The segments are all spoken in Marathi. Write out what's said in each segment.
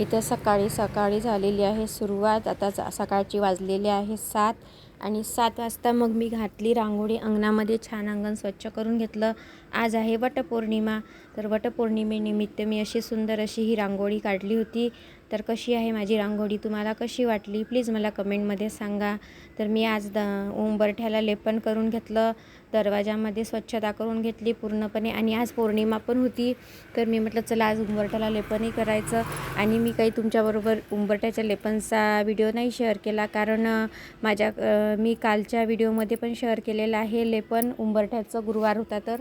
इथं सकाळी सकाळी झालेली आहे सुरुवात. आता सकाळची वाजलेली आहे सात आणि सात वाजता मग मी घातली रांगोळी. अंगणामध्ये छान अंगण स्वच्छ करून घेतलं. आज आहे वटपौर्णिमा. तर वटपौर्णिमेनिमित्त मी अशी सुंदर अशी ही रांगोळी काढली होती. तर कशी आहे माझी रांगोळी? तुम्हाला कशी वाटली? प्लीज मला कमेंटमध्ये सांगा. तर मी आज द उंबरठ्याला लेपन करून घेतलं दरवाजामध्ये स्वच्छता करून घेतली पूर्णपणे आणि आज पौर्णिमा पण होती. तर मी म्हटलं चला आज उंबरठ्याला लेपनही करायचं आणि मी काही तुमच्याबरोबर उंबरठ्याच्या लेपनचा व्हिडिओ नाही शेअर केला. कारण माझ्या मी कालच्या व्हिडिओमध्ये पण शेअर केलेलं आहे लेपन. उंबरठ्याचं गुरुवार होता तर.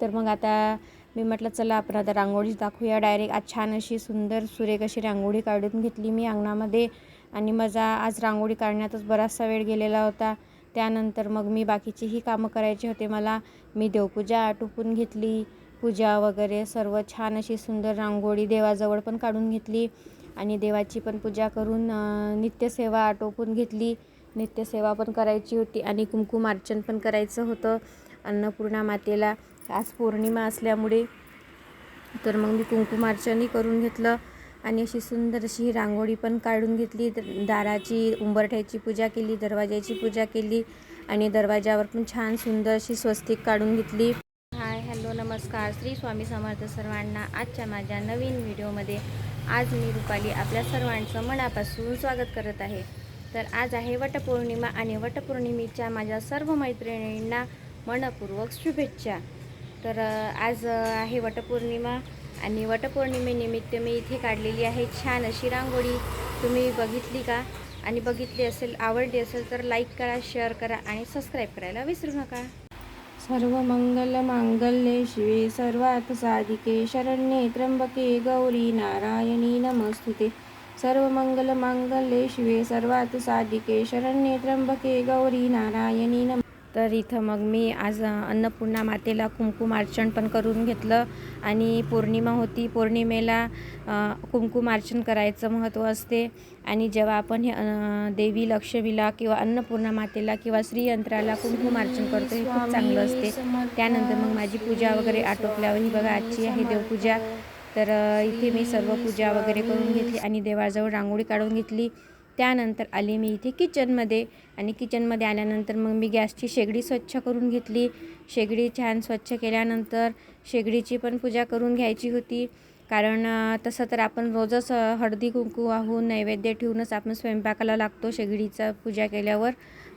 तर मग आता मी म्हटलं चला आपण आता रांगोळीच दाखवूया डायरेक्ट आज छान अशी सुंदर सुरेख अशी रांगोळी काढून घेतली मी अंगणामध्ये आणि माझा आज रांगोळी काढण्यातच बराचसा वेळ गेलेला होता. त्यानंतर मग मी बाकीचीही कामं करायचे होते मला. मी देवपूजा आटोपून घेतली. पूजा वगैरे सर्व छान अशी सुंदर रांगोळी देवाजवळ पण काढून घेतली आणि देवाची पण पूजा करून नित्यसेवा आटोपून घेतली. नित्यसेवा पण करायची होती आणि कुंकुमार्चन पण करायचं होतं अन्नपूर्णा मातेला. आज पौर्णिमा असल्यामुळे. तर मग मी कुंकुमार्चनही करून घेतलं आणि अशी सुंदर अशी ही रांगोळी पण काढून घेतली. दाराची उंबरठ्याची पूजा केली दरवाज्याची पूजा केली आणि दरवाजावर पण छान सुंदर अशी स्वस्तिक काढून घेतली. हाय हॅलो नमस्कार. श्री स्वामी समर्थ सर्वांना आजच्या माझ्या नवीन व्हिडिओमध्ये आज मी रुपाली आपल्या सर्वांचं मनापासून स्वागत करत आहे. तर आज आहे वटपौर्णिमा आणि वटपौर्णिमेच्या माझ्या सर्व मैत्रिणींना मनपूर्वक शुभेच्छा. तर आज आहे वटपौर्णिमा आणि वटपौर्णिमेनिमित्त मी इथे काढलेली आहे छान अशी रांगोळी. तुम्ही बघितली का? आणि बघितली असेल आवडली असेल तर लाईक करा शेअर करा आणि सबस्क्राईब करायला विसरू नका. सर्व मंगल मांगल्ये शिवे सर्वार्थ साधिके. शरण्ये त्र्यंबके गौरी नारायणी नमस्तुते. सर्व मंगल मांगल्ये शिवे सर्वार्थ साधिके. शरण्ये त्र्यंबके गौरी नारायणी नम तर इथं मग मी आज अन्नपूर्णा मातेला कुंकुमार्चन पण करून घेतलं आणि पौर्णिमा होती. पौर्णिमेला अ, कुंकुमार्चन करायचं महत्त्व असते आणि जेव्हा आपण हे देवी लक्ष्मीला किंवा अन्नपूर्णा मातेला किंवा श्रीयंत्राला कुंकुमार्चन करतो हे खूप चांगलं असते. त्यानंतर मग माझी पूजा वगैरे आटोपल्यावर ही बघा आजची आहे देवपूजा. तर इथे मी सर्व पूजा वगैरे करून घेतली आणि देवाजवळ रांगोळी काढून घेतली. त्यानंतर आले मी इथे किचनमध्ये आणि किचनमध्ये आल्यानंतर मग मी गॅसची शेगडी स्वच्छ करून घेतली. शेगडी छान स्वच्छ केल्यानंतर शेगडीची पण पूजा करून घ्यायची होती. कारण तसं तर आपण रोजच हळदी कुंकू वाहून नैवेद्य ठेवूनच आपण स्वयंपाकाला लागतो शेगडीचा पूजा केल्यावर.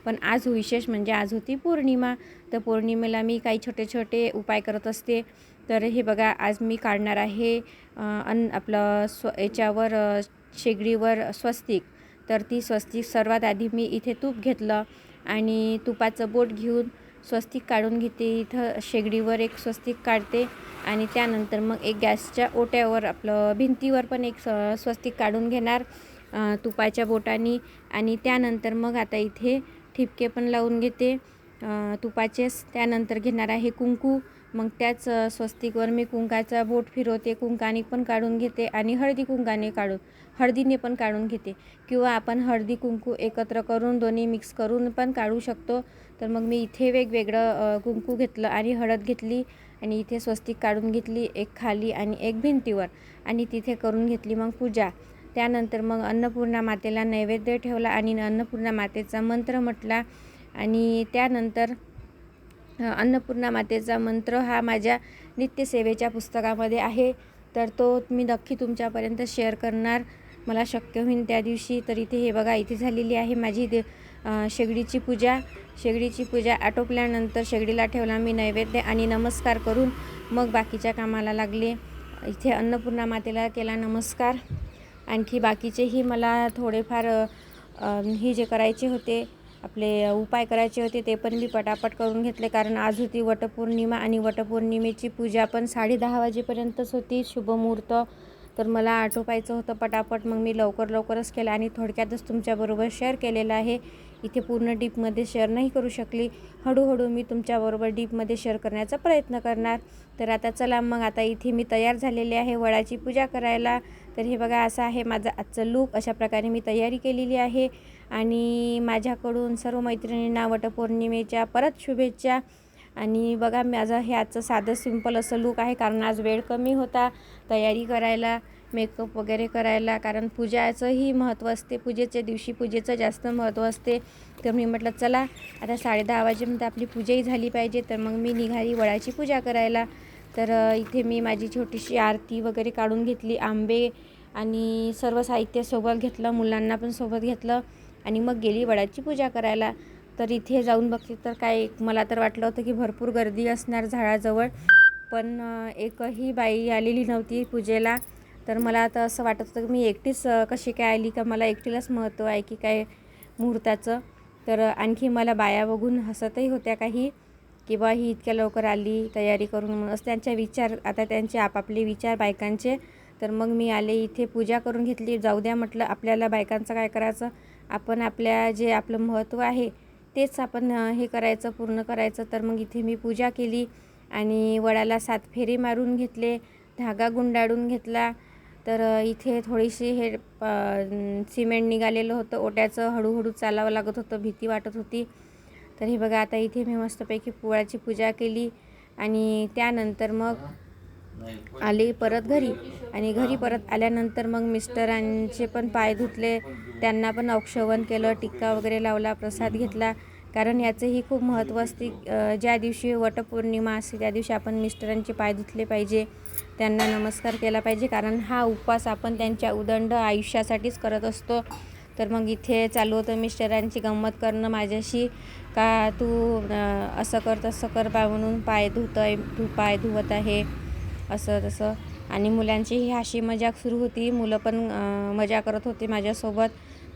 पण आज विशेष म्हणजे आज होती पौर्णिमा. तर पौर्णिमेला मी काही छोटे छोटे उपाय करत असते. तर हे बघा आज मी काढणार आहे अन आपलं स्व याच्यावर शेगडीवर स्वस्तिक. तर ती स्वस्तिक सर्वात आधी मी इथे तूप घेतलं आणि तुपाचं बोट घेऊन स्वस्तिक काढून घेते. इथं शेगडीवर एक स्वस्तिक काढते आणि त्यानंतर मग एक गॅसच्या ओट्यावर आपलं भिंतीवर पण एक स्वस्तिक काढून घेणार तुपाच्या बोटानी. आणि त्यानंतर मग आता इथे ठिपके पण लावून घेते तुपाचेच. त्यानंतर घेणार आहे कुंकू. मग त्याच स्वस्तिकवर मी कुंकाचा बोट फिरवते कुंकाने पण काढून घेते आणि हळदी कुंकाने काढून हळदीने पण काढून घेते. किंवा आपण हळदी कुंकू एकत्र करून दोन्ही मिक्स करून पण काढू शकतो. तर मग मी इथे वेगवेगळं कुंकू घेतलं आणि हळद घेतली आणि इथे स्वस्तिक काढून घेतली एक खाली आणि एक भिंतीवर आणि तिथे करून घेतली मग पूजा. त्यानंतर मग अन्नपूर्णा मातेला नैवेद्य ठेवला आणि अन्नपूर्णा मातेचा मंत्र म्हटला आणि त्यानंतर अन्नपूर्णा मातेचा मंत्र हा माझ्या नित्यसेवेच्या पुस्तकामध्ये आहे. तर तो मी नक्की तुमच्यापर्यंत शेअर करणार. मला शक्य होईल त्या दिवशी. तर इथे हे बघा इथे झालेली आहे माझी दे शेगडीची पूजा. शेगडीची पूजा आटोपल्यानंतर शेगडीला ठेवला मी नैवेद्य आणि नमस्कार करून मग बाकीच्या कामाला लागले. इथे अन्नपूर्णा मातेला केला नमस्कार. आणखी बाकीचेही मला थोडेफार हे जे करायचे होते आपले उपाय करायचे होते ते पण मी पटापट करून घेतले. कारण आज होती वटपौर्णिमा आणि वटपौर्णिमेची पूजा पण साडे दहा वाजेपर्यंतच होती. शुभमुहूर्त तर मला आटोपायचं होतं पटापट. मग मी लवकर लवकरच केलं आणि थोडक्यातच तुमच्याबरोबर शेअर केलेलं आहे. इथे पूर्ण डीपमध्ये शेअर नाही करू शकली. हळूहळू मी तुमच्याबरोबर डीपमध्ये शेअर करण्याचा प्रयत्न करणार. तर आता चला मग आता इथे मी तयार झालेले आहे वडाची पूजा करायला. तर हे बघा असं आहे माझं आजचं लूक अशा प्रकारे मी तयारी केलेली आहे. आणि माझ्याकडून सर्व मैत्रिणींना वटपौर्णिमेच्या परत शुभेच्छा. आणि बघा माझं हे आजचं साधं सिंपल असं लूक आहे कारण आज वेळ कमी होता तयारी करायला मेकअप वगैरे करायला. कारण पूजाचंही महत्त्व असते. पूजेच्या दिवशी पूजेचं जास्त महत्त्व असते. तर मी म्हटलं चला आता साडे दहा वाजेपर्यंत आपली पूजाही झाली पाहिजे. तर मग मी निघाली वडाची पूजा करायला. तर इथे मी माझी छोटीशी आरती वगैरे काढून घेतली आंबे आणि सर्व साहित्य सोबत घेतलं मुलांना पण सोबत घेतलं आणि मग गेली वडाची पूजा करायला. तर इथे जाऊन बघते तर काय मला तर वाटलं होतं की भरपूर गर्दी असणार झाडाजवळ पण एकही बाई आलेली नव्हती पूजेला. तर मला आता असं वाटत होतं की मी एकटीच कशी काय आली का मला एकटीलाच महत्त्व आहे की काय मुहूर्ताचं. तर आणखी मला बाया बघून हसतही होत्या काही. की बा ही इतक्या लवकर आली तयारी करून म्हणून. असं त्यांच्या विचार आता त्यांचे आपापले विचार बायकांचे. तर मग मी आले इथे पूजा करून घेतली. जाऊ द्या म्हटलं आपल्याला बायकांचं काय करायचं? आपण आपल्या जे आपलं महत्त्व आहे तेच आपण हे करायचं पूर्ण करायचं. तर मग इथे मी पूजा केली आणि वडाला सात फेरे मारून घेतले धागा गुंडाळून घेतला. तर इथे थोडीशी हे सिमेंट निघालेलं होतं. ओट्याचं हळूहळू चालावं लागत होतं भीती वाटत होती. तर हे बघा आता इथे मी मस्तपैकी पोळ्याची पूजा केली आणि त्यानंतर मग आले परत घरी. आणि घरी परत आल्यानंतर मग मिस्टरांचे पण पाय धुतले. त्यांना पण औक्षवण केलं टिक्का वगैरे लावला प्रसाद घेतला. कारण याचंही खूप महत्त्व असते. ज्या दिवशी वटपौर्णिमा असते त्या दिवशी आपण मिस्टरांचे पाय धुतले पाहिजे. त्यांना नमस्कार केला पाहिजे. कारण हा उपवास आपण त्यांच्या उदंड आयुष्यासाठीच करत असतो. तर मग इथे चालू होतं मिस्टरांची गंमत करणं माझ्याशी का तू असं कर तसं कर बा म्हणून पाय धुत आहे तू पाय धुवत आहे असं तसं. आणि मुलांचीही हाशी मजाक सुरू होती. मुलं पण मजा करत होते माझ्यासोबत.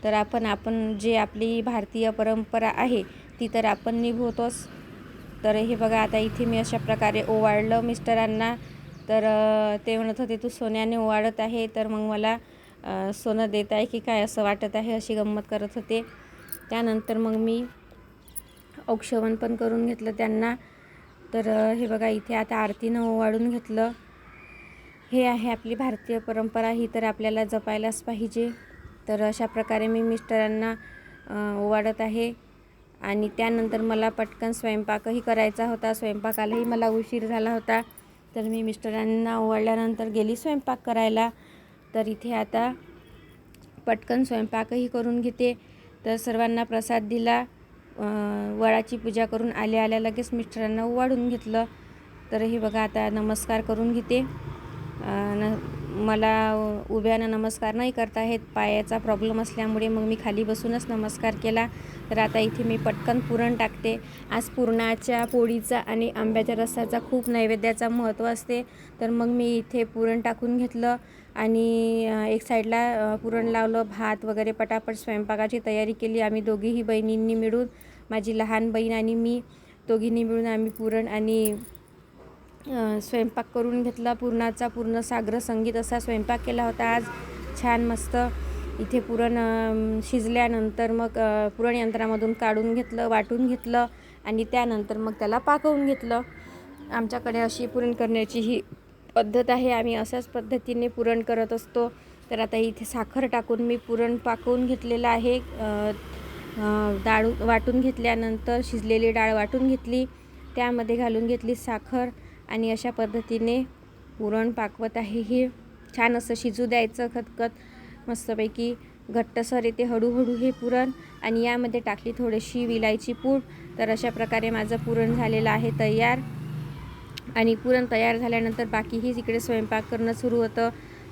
तर आपण आपण जे आपली भारतीय परंपरा आहे ती तर आपण निभवतोच. तर हे बघा आता इथे मी अशा प्रकारे ओवाळलं मिस्टरांना. तर ते म्हणत होते तू सोन्याने ओवाळत आहे. तर मग मला सोनं देत आहे की काय असं वाटत आहे अशी गंमत करत होते. त्यानंतर मग मी औक्षवण पण करून घेतलं त्यांना. तर हे बघा इथे आता आरतीनं ओवाळून घेतलं. हे आहे आपली भारतीय परंपरा ही तर आपल्याला जपायलाच पाहिजे. तर अशा प्रकारे मी मिस्टरांना ओवाळत आहे. आणि त्यानंतर मला पटकन स्वयंपाकही करायचा होता. स्वयंपाकालाही मला उशीर झाला होता. तर मी मिस्टरांना ओवाळल्यानंतर गेली स्वयंपाक करायला. तर इथे आता पटकन स्वयंपाकही करून घेते. तर सर्वांना प्रसाद दिला. वडाची पूजा करून आल्या आल्या लगेच मिस्टरांना ओवाळून घेतलं. तर हे बघा आता नमस्कार करून घेते. न मला उभ्यानं नमस्कार नाही करता येत पायाचा प्रॉब्लेम असल्यामुळे मग मी खाली बसूनच नमस्कार केला. तर आता इथे मी पटकन पुरण टाकते. आज पुरणाच्या पोळीचा आणि आंब्याच्या रस्साचा खूप नैवेद्याचा महत्त्व असते. तर मग मी इथे पुरण टाकून घेतलं आणि एक साईडला पुरण लावलं भात वगैरे पटापट स्वयंपाकाची तयारी केली. आम्ही दोघीही बहिणींनी मिळून माझी लहान बहीण आणि मी दोघींनी मिळून आम्ही पुरण आणि स्वयंपाक करून घेतला. पुरणाचा पूर्ण सागर संगीत असा स्वयंपाक केला होता. आज छान मस्त इथे पुरण शिजल्यानंतर मग पुरण यंत्रामधून काढून घेतलं वाटून घेतलं आणि त्यानंतर मग त्याला पाकवून घेतलं. आमच्याकडे अशी पुरण करण्याची ही पद्धत आहे. आम्ही अशाच पद्धतीने पुरण करत असतो. तर आता इथे साखर टाकून मी पुरण पाकवून घेतलेलं आहे. डाळ वाटून घेतल्यानंतर शिजलेली डाळ वाटून घेतली. त्यामध्ये घालून घेतली साखर. आणि अशा पद्धतीने पुरण पाकवत आहे. हे छान असं शिजू द्यायचं खतखत. मस्तपैकी घट्टसर येते हळूहळू हे पुरण. आणि यामध्ये टाकली थोडीशी विलायची पूड. तर अशा प्रकारे माझं पुरण झालेलं आहे तयार. आणि पुरण तयार झाल्यानंतर बाकीही तिकडे स्वयंपाक करणं सुरू होतं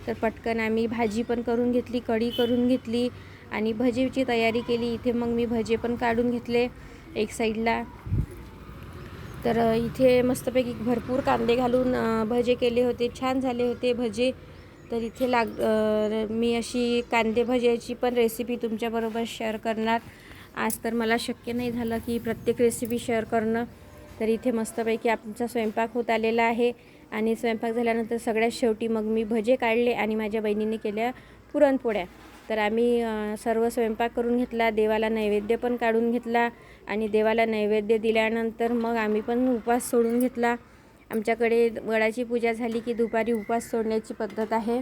तर पटकन आम्ही भाजी पण करून घेतली कढी करून घेतली आणि भजेची तयारी केली. इथे मग मी भजे पण काढून घेतले एक साईडला. तर इथे मस्तपैकी भरपूर कांदे घालून भजे केले होते. छान झाले होते भजे. तर इथे लाग मी अशी कांदे भज्याची पण रेसिपी तुमच्याबरोबर शेअर करणार. आज तर मला शक्य नाही झालं की प्रत्येक रेसिपी शेअर करणं. तर इथे मस्तपैकी आमचा स्वयंपाक होत आलेला आहे. आणि स्वयंपाक झाल्यानंतर सगळ्यात शेवटी मग मी भजे काढले आणि माझ्या बहिणीने केल्या पुरणपोळ्या. तर आम्ही सर्व स्वयंपाक करून घेतला देवाला नैवेद्य पण काढून घेतला आणि देवाला नैवेद्य दिल्यानंतर मग आम्ही पण उपवास सोडून घेतला. आमच्याकडे वडाची पूजा झाली की दुपारी उपवास सोडण्याची पद्धत आहे.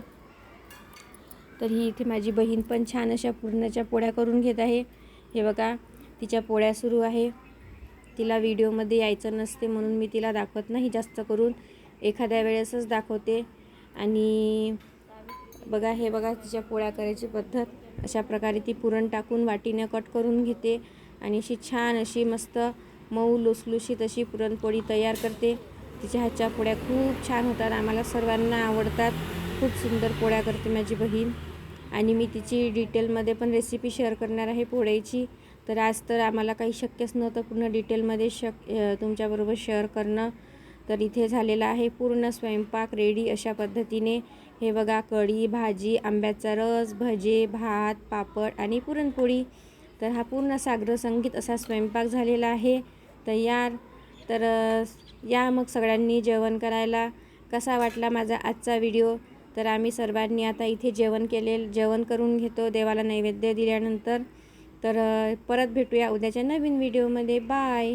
तर ही इथे माझी बहीण पण छान अशा पुरणाच्या पोळ्या करून घेत आहे. हे बघा तिच्या पोळ्या सुरू आहे. तिला व्हिडिओमध्ये यायचं नसते म्हणून मी तिला दाखवत नाही जास्त करून. एखाद्या वेळेसच दाखवते. आणि बघा हे बघा तिच्या पोळ्या करायची पद्धत. अशा प्रकारे ती पुरण टाकून वाटीने कट करून घेते आणि अशी छान अशी मस्त मऊ लुसलुशीत अशी पुरणपोळी तयार करते. तिच्या हातच्या पोळ्या खूप छान होतात आम्हाला सर्वांना आवडतात. खूप सुंदर पोळ्या करते माझी बहीण. आणि मी तिची डिटेलमध्ये पण रेसिपी शेअर करणार आहे पोळ्याची. तर आज तर आम्हाला काही शक्यच नव्हतं पूर्ण डिटेलमध्ये शक तुमच्याबरोबर शेअर करणं. तर इथे झालेला आहे पूर्ण स्वयंपाक रेडी अशा पद्धतीने. हे बघा कढी भाजी आंब्याचा रस भजे भात पापड आणि पुरणपोळी. तर हा पूर्ण साग्र संगीत असा स्वयंपाक झालेला आहे. तयार. तर या मग सगळ्यांनी जेवण करायला. कसा वाटला माझा आजचा व्हिडिओ? तर आम्ही सर्वांनी आता इथे जेवण केले जेवण करून घेतो देवाला नैवेद्य दिल्यानंतर. तर परत भेटूया उद्याच्या नवीन व्हिडिओमध्ये. बाय.